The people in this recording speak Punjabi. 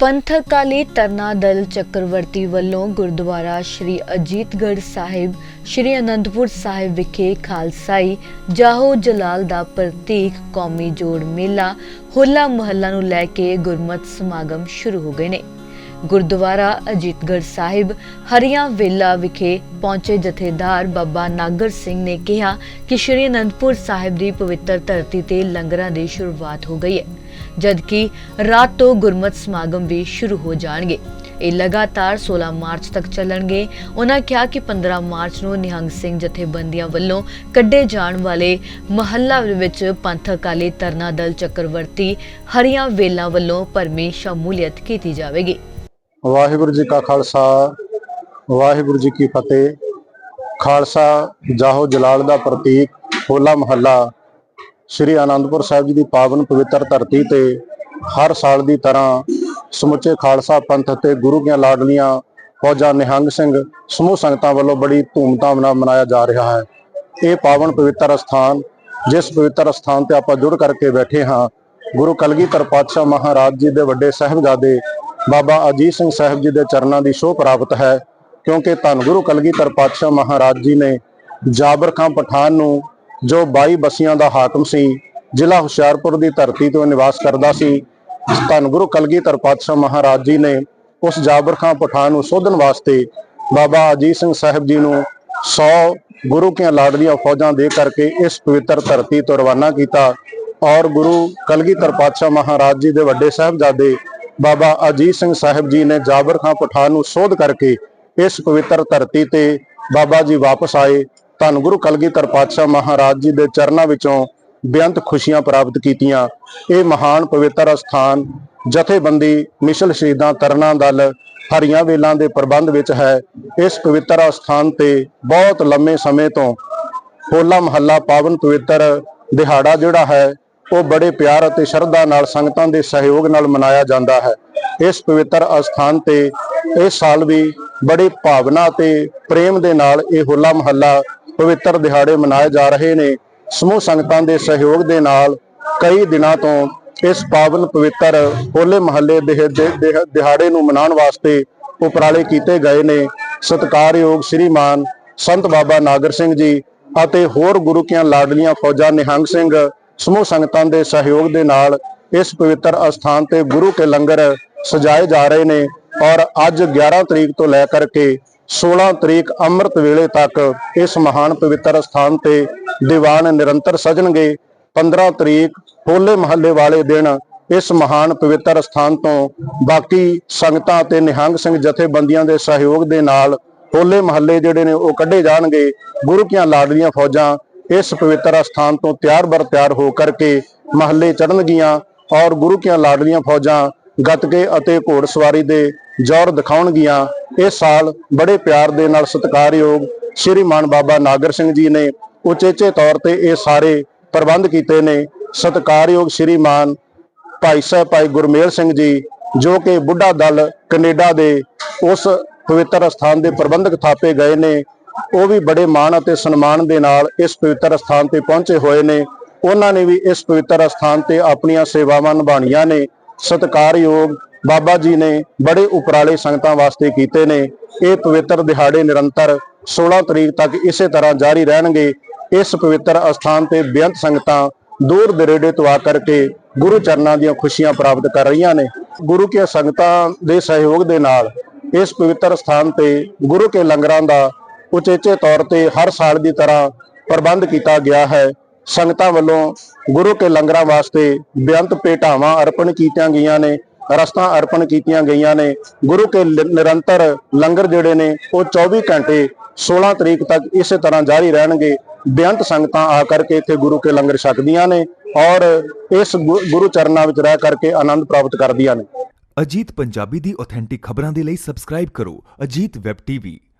ਪੰਥਕ ਅਕਾਲੀ ਤਰਨਾ ਦਲ ਚੱਕਰਵਰਤੀ ਵੱਲੋਂ ਗੁਰਦੁਆਰਾ ਸ਼੍ਰੀ ਅਜੀਤਗੜ੍ਹ ਸਾਹਿਬ, ਸ਼੍ਰੀ ਅਨੰਦਪੁਰ ਸਾਹਿਬ ਵਿਖੇ ਖਾਲਸਾਈ ਜਾਹੋ ਜਲਾਲ ਦਾ ਪ੍ਰਤੀਕ ਕੌਮੀ ਜੋੜ ਮੇਲਾ ਹੋਲਾ ਮਹੱਲਾ ਨੂੰ ਲੈ ਕੇ ਗੁਰਮਤ ਸਮਾਗਮ ਸ਼ੁਰੂ ਹੋ ਗਏ ਨੇ। ਗੁਰਦੁਆਰਾ ਅਜੀਤਗੜ ਸਾਹਿਬ, ਹਰੀਆਂ ਵੇਲਾ ਵਿਖੇ ਪਹੁੰਚੇ ਜਥੇਦਾਰ ਬਾਬਾ ਨਾਗਰ ਸਿੰਘ ਨੇ ਕਿਹਾ ਕਿ ਸ਼੍ਰੀ ਅਨੰਦਪੁਰ ਸਾਹਿਬ ਦੀ ਪਵਿੱਤਰ ਧਰਤੀ ਤੇ ਲੰਗਰਾਂ ਦੀ ਸ਼ੁਰੂਆਤ ਹੋ ਗਈ ਹੈ, ਜਦਕਿ ਰਾਤ ਤੋਂ ਗੁਰਮਤ ਸਮਾਗਮ ਵੀ ਸ਼ੁਰੂ ਹੋ ਜਾਣਗੇ। ਇਹ ਲਗਾਤਾਰ 16 ਮਾਰਚ ਤੱਕ ਚੱਲਣਗੇ। ਉਹਨਾਂ ਕਿਹਾ ਕਿ 15 ਮਾਰਚ ਨੂੰ ਨਿਹੰਗ ਸਿੰਘ ਜਥੇਬੰਦੀਆਂ ਵੱਲੋਂ ਕੱਢੇ ਜਾਣ ਵਾਲੇ ਮਹੱਲਾ ਵਿੱਚ ਪੰਥ ਅਕਾਲੀ ਤਰਨਾ ਦਲ ਚੱਕਰਵਰਤੀ ਹਰੀਆਂ ਵੇਲਾਂ ਵੱਲੋਂ ਭਰਮੀ ਸ਼ਮੂਲੀਅਤ ਕੀਤੀ ਜਾਵੇਗੀ। ਵਾਹਿਗੁਰੂ ਜੀ ਕਾ ਖਾਲਸਾ, ਵਾਹਿਗੁਰੂ ਜੀ ਕੀ ਫਤਿਹ। ਖਾਲਸਾ ਜਾਹੋ ਜਲਾਲ ਦਾ ਪ੍ਰਤੀਕ, ਹੋਲਾ ਮਹੱਲਾ। ਸ੍ਰੀ ਆਨੰਦਪੁਰ ਸਾਹਿਬ ਜੀ ਦੀ ਪਾਵਨ ਪਵਿੱਤਰ ਧਰਤੀ ਤੇ ਹਰ ਸਾਲ ਦੀ ਤਰ੍ਹਾਂ ਸਮੁੱਚੇ ਖਾਲਸਾ ਪੰਥ ਤੇ ਗੁਰੂ ਦੀਆਂ ਲਾਡਲੀਆਂ ਫੌਜਾਂ ਨਿਹੰਗ ਸਿੰਘ ਸਮੂਹ ਸੰਗਤਾਂ ਵੱਲੋਂ ਬੜੀ ਧੂਮਧਾਮ ਨਾਲ ਮਨਾਇਆ ਜਾ ਰਿਹਾ ਹੈ। ਇਹ ਪਾਵਨ ਪਵਿੱਤਰ ਸਥਾਨ, ਜਿਸ ਪਵਿੱਤਰ ਸਥਾਨ ਤੇ ਆਪਾਂ ਜੁੜ ਕਰਕੇ ਬੈਠੇ ਹਾਂ, ਗੁਰੂ ਕਲਗੀਧਰ ਪਾਤਸ਼ਾਹ ਮਹਾਰਾਜ ਜੀ ਦੇ ਵੱਡੇ ਸਾਹਿਬਜ਼ਾਦੇ ਬਾਬਾ ਅਜੀਤ ਸਿੰਘ ਸਾਹਿਬ ਜੀ ਦੇ ਚਰਨਾਂ ਦੀ ਸ਼ੋਭ ਪ੍ਰਾਪਤ ਹੈ, ਕਿਉਂਕਿ ਧੰਨ ਗੁਰੂ ਕਲਗੀਧਰ ਪਾਤਸ਼ਾਹ ਮਹਾਰਾਜ ਜੀ ਨੇ ਜਾਬਰ ਖਾਂ ਪਠਾਨ ਨੂੰ ਜੋ 22 ਬਸੀਆਂ ਦਾ ਹਾਕਮ ਸੀ, ਜ਼ਿਲ੍ਹਾ ਹੁਸ਼ਿਆਰਪੁਰ ਦੀ ਧਰਤੀ ਤੋਂ ਨਿਵਾਸ ਕਰਦਾ ਸੀ, ਧੰਨ ਗੁਰੂ ਕਲਗੀਧਰ ਪਾਤਸ਼ਾਹ ਮਹਾਰਾਜ ਜੀ ਨੇ ਉਸ ਜਾਬਰ ਖਾਂ ਪਠਾਨ ਨੂੰ ਸੋਧਣ ਵਾਸਤੇ ਬਾਬਾ ਅਜੀਤ ਸਿੰਘ ਸਾਹਿਬ ਜੀ ਨੂੰ 100 ਗੁਰੂ ਕੇ ਲਾਡਲੀਆਂ ਫੌਜਾਂ ਦੇ ਕਰਕੇ ਇਸ ਪਵਿੱਤਰ ਧਰਤੀ ਤੋਂ ਰਵਾਨਾ ਕੀਤਾ ਔਰ ਗੁਰੂ ਕਲਗੀਧਰ ਪਾਤਸ਼ਾਹ ਮਹਾਰਾਜ ਜੀ ਦੇ ਵੱਡੇ ਸਾਹਿਬਜ਼ਾਦੇ ਬਾਬਾ ਅਜੀਤ ਸਿੰਘ ਸਾਹਿਬ ਜੀ ਨੇ ਜਾਬਰ ਖਾਂ ਪਠਾਨ ਨੂੰ ਸੋਧ ਕਰਕੇ ਇਸ ਪਵਿੱਤਰ ਧਰਤੀ ਤੇ ਬਾਬਾ ਜੀ ਵਾਪਸ ਆਏ। ਧੰਨ ਗੁਰੂ ਕਲਗੀਧਰ ਪਾਤਸ਼ਾਹ ਮਹਾਰਾਜ ਜੀ ਦੇ ਚਰਨਾਂ ਵਿੱਚੋਂ ਬੇਅੰਤ ਖੁਸ਼ੀਆਂ ਪ੍ਰਾਪਤ ਕੀਤੀਆਂ। ਇਹ ਮਹਾਨ ਪਵਿੱਤਰ ਸਥਾਨ ਜਥੇਬੰਦੀ ਮਿਸ਼ਲ ਸ਼ਹੀਦਾਂ ਤਰਨਾ ਦਲ ਹਰੀਆਂ ਵੇਲਾਂ ਦੇ ਪ੍ਰਬੰਧ ਵਿੱਚ ਹੈ। ਇਸ ਪਵਿੱਤਰ ਸਥਾਨ ਤੇ ਬਹੁਤ ਲੰਮੇ ਸਮੇਂ ਤੋਂ ਹੋਲਾ ਮਹੱਲਾ ਪਾਵਨ ਪਵਿੱਤਰ ਦਿਹਾੜਾ ਜਿਹੜਾ ਹੈ ਉਹ ਬੜੇ ਪਿਆਰ ਅਤੇ ਸ਼ਰਧਾ ਨਾਲ ਸੰਗਤਾਂ ਦੇ ਸਹਿਯੋਗ ਨਾਲ ਮਨਾਇਆ ਜਾਂਦਾ ਹੈ। ਇਸ ਪਵਿੱਤਰ ਅਸਥਾਨ ਤੇ ਇਸ ਸਾਲ ਵੀ ਬੜੇ ਭਾਵਨਾ ਤੇ ਪ੍ਰੇਮ ਦੇ ਨਾਲ ਇਹ ਹੋਲਾ ਮਹੱਲਾ ਪਵਿੱਤਰ ਦਿਹਾੜੇ ਮਨਾਏ ਜਾ ਰਹੇ ਨੇ। ਸਮੂਹ ਸੰਗਤਾਂ ਦੇ ਸਹਿਯੋਗ ਦੇ ਨਾਲ ਕਈ ਦਿਨਾਂ ਤੋਂ ਇਸ ਪਾਵਨ ਪਵਿੱਤਰ ਹੋਲੇ ਮਹੱਲੇ ਦੇ ਦਿਹਾੜੇ ਨੂੰ ਮਨਾਉਣ ਵਾਸਤੇ ਉਪਰਾਲੇ ਕੀਤੇ ਗਏ ਨੇ। ਸਤਿਕਾਰਯੋਗ ਸ੍ਰੀਮਾਨ ਸੰਤ ਬਾਬਾ ਨਾਗਰ ਸਿੰਘ ਜੀ ਅਤੇ ਹੋਰ ਗੁਰੂ ਕੀਆਂ ਲਾਡਲੀਆਂ, ਫੌਜਾਂ ਨਿਹੰਗ ਸਿੰਘ ਸਮੂਹ ਸੰਗਤਾਂ ਦੇ ਸਹਿਯੋਗ ਦੇ ਨਾਲ ਇਸ ਪਵਿੱਤਰ ਅਸਥਾਨ ਤੇ ਗੁਰੂ ਕੇ ਲੰਗਰ ਸਜਾਏ ਜਾ ਰਹੇ ਨੇ ਔਰ ਅੱਜ 11 ਤਰੀਕ ਤੋਂ ਲੈ ਕਰਕੇ 16 ਤਰੀਕ ਅੰਮ੍ਰਿਤ ਵੇਲੇ ਤੱਕ ਇਸ ਮਹਾਨ ਪਵਿੱਤਰ ਸਥਾਨ ਤੇ ਦੀਵਾਨ ਨਿਰੰਤਰ ਸਜਣਗੇ। 15 ਤਰੀਕ ਹੋਲੇ ਮਹੱਲੇ ਵਾਲੇ ਦਿਨ ਇਸ ਮਹਾਨ ਪਵਿੱਤਰ ਸਥਾਨ ਤੋਂ ਬਾਕੀ ਸੰਗਤਾਂ ਤੇ ਨਿਹੰਗ ਸਿੰਘ ਜਥੇਬੰਦੀਆਂ ਦੇ ਸਹਿਯੋਗ ਦੇ ਨਾਲ ਹੋਲੇ ਮਹੱਲੇ ਜਿਹੜੇ ਨੇ ਉਹ ਕੱਢੇ ਜਾਣਗੇ। ਗੁਰੂ ਕੀਆਂ ਲਾਡਲੀਆਂ ਫੌਜਾਂ ਇਸ ਪਵਿੱਤਰ ਸਥਾਨ ਤੋਂ ਤਿਆਰ ਬਰ ਤਿਆਰ ਹੋ ਕਰਕੇ ਮਹੱਲੇ ਚੜਨਗੀਆਂ ਔਰ ਗੁਰੂ ਕੀਆਂ ਲਾਡਲੀਆਂ ਫੌਜਾਂ ਗੱਤਕੇ ਅਤੇ ਘੋੜਸਵਾਰੀ ਦੇ ਜ਼ੋਰ ਦਿਖਾਉਣਗੀਆਂ। ਇਸ ਸਾਲ ਬੜੇ ਪਿਆਰ ਦੇ ਨਾਲ ਸਤਿਕਾਰਯੋਗ ਸ਼੍ਰੀ ਮਾਨ ਬਾਬਾ ਨਾਗਰ ਸਿੰਘ ਜੀ ਨੇ ਉਚੇਚੇ ਤੌਰ ਤੇ ਇਹ ਸਾਰੇ ਪ੍ਰਬੰਧ ਕੀਤੇ ਨੇ। ਸਤਿਕਾਰਯੋਗ ਸ਼੍ਰੀ ਮਾਨ ਭਾਈ ਸਾਹਿਬ ਭਾਈ ਗੁਰਮੇਲ ਸਿੰਘ ਜੀ, ਜੋ ਕਿ ਬੁੱਢਾ ਦਲ ਕੈਨੇਡਾ ਦੇ ਉਸ ਪਵਿੱਤਰ ਸਥਾਨ ਦੇ ਪ੍ਰਬੰਧਕ ਥਾਪੇ ਗਏ ਨੇ ਉਹ ਵੀ ਬੜੇ ਮਾਣ ਅਤੇ ਸਨਮਾਨ ਦੇ ਨਾਲ ਇਸ ਪਵਿੱਤਰ ਸਥਾਨ ਤੇ ਪਹੁੰਚੇ ਹੋਏ ਨੇ। ਉਹਨਾਂ ਨੇ ਵੀ ਇਸ ਪਵਿੱਤਰ ਸਥਾਨ ਤੇ ਆਪਣੀਆਂ ਸੇਵਾਵਾਂ ਨਿਭਾਉਣੀਆਂ ਨੇ। ਸਤਿਕਾਰਯੋਗ ਬਾਬਾ ਜੀ ਨੇ ਬੜੇ ਉਪਰਾਲੇ ਸੰਗਤਾਂ ਵਾਸਤੇ ਕੀਤੇ ਨੇ। ਇਹ ਪਵਿੱਤਰ ਦਿਹਾੜੇ ਨਿਰੰਤਰ 16 ਤਰੀਕ ਤੱਕ ਇਸੇ ਤਰ੍ਹਾਂ ਜਾਰੀ ਰਹਿਣਗੇ। ਇਸ ਪਵਿੱਤਰ ਅਸਥਾਨ ਤੇ ਬੇਅੰਤ ਸੰਗਤਾਂ ਦੂਰ ਦਰੇਡੇ ਤੋਂ ਆ ਕਰਕੇ ਗੁਰੂ ਚਰਨਾਂ ਦੀਆਂ ਖੁਸ਼ੀਆਂ ਪ੍ਰਾਪਤ ਕਰ ਰਹੀਆਂ ਨੇ। ਗੁਰੂ ਕੇ ਸੰਗਤਾਂ ਦੇ ਸਹਿਯੋਗ ਦੇ ਨਾਲ ਇਸ ਪਵਿੱਤਰ ਸਥਾਨ ਤੇ ਗੁਰੂ ਕੇ ਲੰਗਰਾਂ ਦਾ ਉਚੇਚੇ ਤੌਰ ਤੇ ਹਰ ਸਾਲ ਦੀ ਤਰ੍ਹਾਂ ਪ੍ਰਬੰਧ ਕੀਤਾ ਗਿਆ ਹੈ। ਸੰਗਤਾਂ ਵੱਲੋਂ ਗੁਰੂ ਕੇ ਲੰਗਰਾਂ ਵਾਸਤੇ ਬੇਅੰਤ ਭੇਟਾਵਾਂ ਅਰਪਣ ਕੀਤੀਆਂ ਗਈਆਂ ਨੇ, ਰਸਤਾ ਅਰਪਣ ਕੀਤੀਆਂ ਗਈਆਂ ਨੇ। ਗੁਰੂ ਕੇ ਨਿਰੰਤਰ ਲੰਗਰ ਜਿਹੜੇ ਨੇ, ਉਹ 24 ਘੰਟੇ 16 ਤਰੀਕ ਤੱਕ ਇਸੇ ਤਰ੍ਹਾਂ ਜਾਰੀ ਰਹਿਣਗੇ। ਬੇਅੰਤ ਸੰਗਤਾਂ ਆ ਕਰਕੇ ਇੱਥੇ ਗੁਰੂ ਕੇ ਲੰਗਰ ਛਕਦੀਆਂ ਨੇ ਔਰ ਇਸ ਗੁ- ਗੁਰੂ ਚਰਨਾਂ ਵਿੱਚ ਰਹਿ ਕਰਕੇ ਆਨੰਦ ਪ੍ਰਾਪਤ ਕਰਦੀਆਂ ਨੇ। ਅਜੀਤ ਪੰਜਾਬੀ ਦੀ ਆਥੈਂਟਿਕ ਖਬਰਾਂ ਦੇ ਲਈ ਸਬਸਕ੍ਰਾਈਬ ਕਰੋ। Ajit web TV